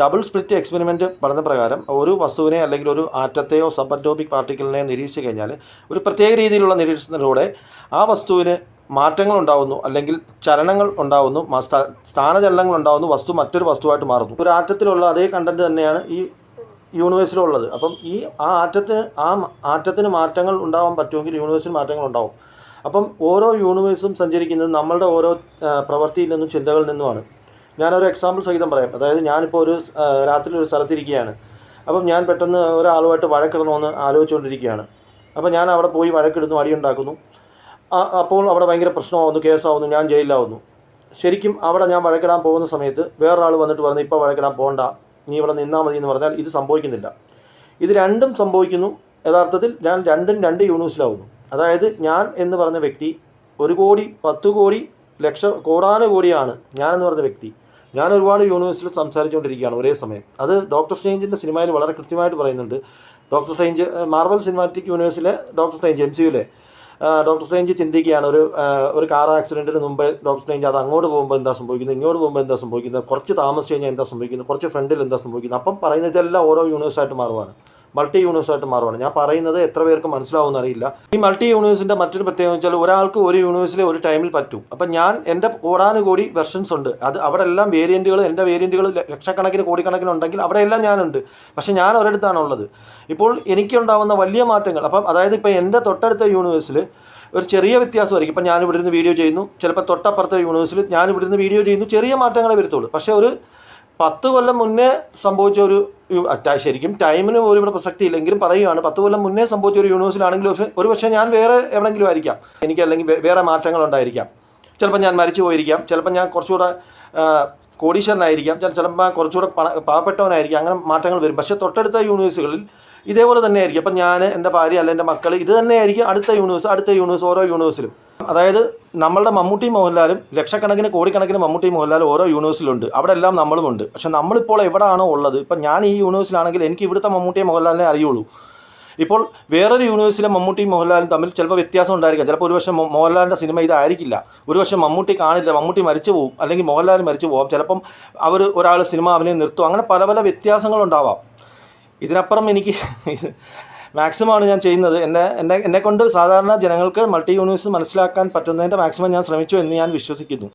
Double split experiment പ്രകാരം ഒരു വസ്തുവിനെ അല്ലെങ്കിൽ ഒരു ആറ്റത്തെയോ സബ് അറ്റോമിക് പാർട്ടിക്കിളിനെ നിരീക്ഷിച്ച് കഴിഞ്ഞാൽ ഒരു പ്രത്യേക രീതിയിലുള്ള നിരീക്ഷണത്തിലൂടെ ആ വസ്തുവിന് മാറ്റങ്ങൾ ഉണ്ടാവുന്നു അല്ലെങ്കിൽ ചലനങ്ങൾ ഉണ്ടാവുന്നു സ്ഥാനചലനങ്ങൾ ഉണ്ടാവുന്നു വസ്തു മറ്റൊരു വസ്തുവായിട്ട് മാറുന്നു. ഒരു ആറ്റത്തിലുള്ള അതേ കണ്ടന്റ് തന്നെയാണ് ഈ യൂണിവേഴ്സിലുള്ളത് അപ്പം ഈ ആ ആറ്റത്തിന് ആ ആറ്റത്തിന് മാറ്റങ്ങൾ ഉണ്ടാവാൻ പറ്റുമെങ്കിൽ യൂണിവേഴ്സിൽ മാറ്റങ്ങൾ ഉണ്ടാവും. അപ്പം ഓരോ യൂണിവേഴ്സും സഞ്ചരിക്കുന്നത് നമ്മളുടെ ഓരോ പ്രവൃത്തിയിൽ നിന്നും ചിന്തകളിൽ നിന്നുമാണ്. ഞാനൊരു എക്സാമ്പിൾ സഹിതം പറയാം. അതായത് ഞാനിപ്പോൾ ഒരു രാത്രി ഒരു സ്ഥലത്തിരിക്കുകയാണ്. അപ്പം ഞാൻ പെട്ടെന്ന് ഒരാളുമായിട്ട് വഴക്കിടണമെന്ന് ആലോചിച്ചുകൊണ്ടിരിക്കുകയാണ്. അപ്പം ഞാൻ അവിടെ പോയി വഴക്കിടുന്നു അടിയുണ്ടാക്കുന്നു. അപ്പോൾ അവിടെ ഭയങ്കര പ്രശ്നമാവുന്നു കേസാവുന്നു ഞാൻ ജയിലിലാവുന്നു. ശരിക്കും അവിടെ ഞാൻ വഴക്കിടാൻ പോകുന്ന സമയത്ത് വേറൊരാൾ വന്നിട്ട് പറഞ്ഞു ഇപ്പോൾ വഴക്കിടാൻ പോകണ്ട നീ ഇവിടെ നിന്നാൽ മതി എന്ന് പറഞ്ഞാൽ ഇത് സംഭവിക്കുന്നില്ല. ഇത് രണ്ടും സംഭവിക്കുന്നു. യഥാർത്ഥത്തിൽ ഞാൻ രണ്ടും രണ്ട് യൂണിവേഴ്സിലാവുന്നു. അതായത് ഞാൻ എന്ന് പറഞ്ഞ വ്യക്തി ഒരു കോടി പത്ത് കോടി ലക്ഷം കോടാന കോടിയാണ് ഞാൻ എന്ന് പറഞ്ഞ വ്യക്തി. ഞാൻ ഒരുപാട് യൂണിവേഴ്സിൽ സംസാരിച്ചുകൊണ്ടിരിക്കുകയാണ് ഒരേ സമയം. അത് ഡോക്ടർ സ്ട്രേഞ്ചിന്റെ സിനിമയിൽ വളരെ കൃത്യമായിട്ട് പറയുന്നുണ്ട്. ഡോക്ടർ സ്ട്രേഞ്ച് മാർവൽ സിനിമാറ്റിക് യൂണിവേഴ്സിലെ ഡോക്ടർ സ്ട്രേഞ്ച് എം സി യുലെ ഡോക്ടർ സ്ട്രേഞ്ച് ചിന്തിക്കുകയാണ്. ഒരു ഒരു കാർ ആക്സിഡന്റിന് മുമ്പ് ഡോക്ടർ സ്ട്രേഞ്ച് അത് അങ്ങോട്ട് പോകുമ്പോൾ എന്താ സംഭവിക്കുന്നത്? ഇങ്ങോട്ട് പോകുമ്പോൾ എന്താ സംഭവിക്കുന്നത്? കുറച്ച് താമസിച്ച് കഴിഞ്ഞാൽ എന്താ സംഭവിക്കുന്നത്? കുറച്ച് ഫ്രണ്ടിൽ എന്താ സംഭവിക്കുന്നത്? അപ്പം പറയുന്നത് ഇതെല്ലാം ഓരോ യൂണിവേഴ്സായിട്ട് മാറുവാണ്. മൾട്ടി യൂണിവേഴ്സായിട്ട് മാറുവാണ്. ഞാൻ പറയുന്നത് എത്ര പേർക്ക് മനസ്സിലാവുമെന്ന് അറിയില്ല. ഈ മൾട്ടി യൂണിവേഴ്സിന്റെ മറ്റൊരു പ്രത്യേകത വെച്ചാൽ ഒരാൾക്ക് ഒരു യൂണിവേഴ്സിലെ ഒരു ടൈമിൽ പറ്റും. അപ്പം ഞാൻ എന്റെ കോടാനുകോടി വെർഷൻസ് ഉണ്ട്. അത് അവിടെ എല്ലാം വേരിയന്റുകൾ എന്റെ വേരിയന്റുകൾ ലക്ഷക്കണക്കിന് കോടിക്കണക്കിന് ഉണ്ടെങ്കിൽ അവിടെയെല്ലാം ഞാനുണ്ട്. പക്ഷേ ഞാൻ ഒരിടത്താണുള്ളത് ഇപ്പോൾ എനിക്കുണ്ടാവുന്ന വലിയ മാറ്റങ്ങൾ അപ്പം അതായത് ഇപ്പോൾ എന്റെ തൊട്ടടുത്ത യൂണിവേഴ്സിൽ ഒരു ചെറിയ വ്യത്യാസമായിരിക്കും. ഇപ്പം ഞാൻ ഇവിടെ ഇരുന്ന് വീഡിയോ ചെയ്യുന്നു. ചിലപ്പോൾ തൊട്ടപ്പുറത്തെ യൂണിവേഴ്സിൽ ഞാൻ ഇവിടെ ഇരുന്ന് വീഡിയോ ചെയ്യുന്നു. ചെറിയ മാറ്റങ്ങളെ വരുത്തുള്ളൂ. പക്ഷേ ഒരു പത്ത് കൊല്ലം മുന്നേ സംഭവിച്ച ഒരു ശരിക്കും ടൈമിന് പോലും ഇവിടെ പ്രസക്തി ഇല്ലെങ്കിലും പറയുകയാണ് പത്ത് കൊല്ലം മുന്നേ സംഭവിച്ച ഒരു യൂണിവേഴ്സിലാണെങ്കിൽ ഒരു പക്ഷേ ഞാൻ വേറെ എവിടെയെങ്കിലും ആയിരിക്കാം. എനിക്ക് അല്ലെങ്കിൽ വേറെ മാറ്റങ്ങൾ ഉണ്ടായിരിക്കാം ചിലപ്പോൾ ഞാൻ മരിച്ചു പോയിരിക്കാം. ചിലപ്പോൾ ഞാൻ കുറച്ചുകൂടെ കോടീശ്വരനായിരിക്കാം. ചില ചിലപ്പോൾ കുറച്ചുകൂടെ പാവപ്പെട്ടവനായിരിക്കാം. അങ്ങനെ മാറ്റങ്ങൾ വരും. പക്ഷേ തൊട്ടടുത്ത യൂണിവേഴ്സുകളിൽ ഇതേപോലെ തന്നെ ആയിരിക്കും അപ്പം ഞാൻ എന്റെ ഭാര്യ അല്ല എന്റെ മക്കൾ ഇത് തന്നെയായിരിക്കും അടുത്ത യൂണിവേഴ്സ് അടുത്ത യൂണിവേഴ്സ് ഓരോ യൂണിവേഴ്സിലും അതായത് നമ്മളുടെ മമ്മൂട്ടി മോഹൻലാലും ലക്ഷക്കണക്കിന് കോടിക്കണക്കിന് മമ്മൂട്ടി മോഹൻലാലും ഓരോ യൂണിവേഴ്സിലുണ്ട് അവിടെ എല്ലാം നമ്മളുമുണ്ട്. പക്ഷെ നമ്മളിപ്പോൾ എവിടെയാണോ ഉള്ളത്? ഇപ്പം ഞാൻ ഈ യൂണിവേഴ്സിലാണെങ്കിൽ എനിക്ക് ഇവിടുത്തെ മമ്മൂട്ടിയെ മോഹൻലാലിനെ അറിയുള്ളൂ. ഇപ്പോൾ വേറൊരു യൂണിവേഴ്സിലെ മമ്മൂട്ടി മോഹൻലാലും തമ്മിൽ ചിലപ്പോൾ വ്യത്യാസം ഉണ്ടായിരിക്കാം. ചിലപ്പോൾ ഒരു പക്ഷേ മോഹൻലാലിന്റെ സിനിമ ഇതായിരിക്കില്ല. ഒരു പക്ഷേ മമ്മൂട്ടി കാണില്ല. മമ്മൂട്ടി മരിച്ചു പോകും അല്ലെങ്കിൽ മോഹൻലാൽ മരിച്ചു പോകും ചിലപ്പം അവർ ഒരാൾ സിനിമ അഭിനയം നിർത്തും. അങ്ങനെ പല പല വ്യത്യാസങ്ങളുണ്ടാവാം. ഇതിനപ്പുറം എനിക്ക് മാക്സിമമാണ് ഞാൻ ചെയ്യുന്നത്. എന്നെ എന്നെ എന്നെക്കൊണ്ട് സാധാരണ ജനങ്ങൾക്ക് മൾട്ടി യൂണിവേഴ്സ് മനസ്സിലാക്കാൻ പറ്റുന്നതിന്റെ മാക്സിമം ഞാൻ ശ്രമിച്ചു എന്ന് ഞാൻ വിശ്വസിക്കുന്നു.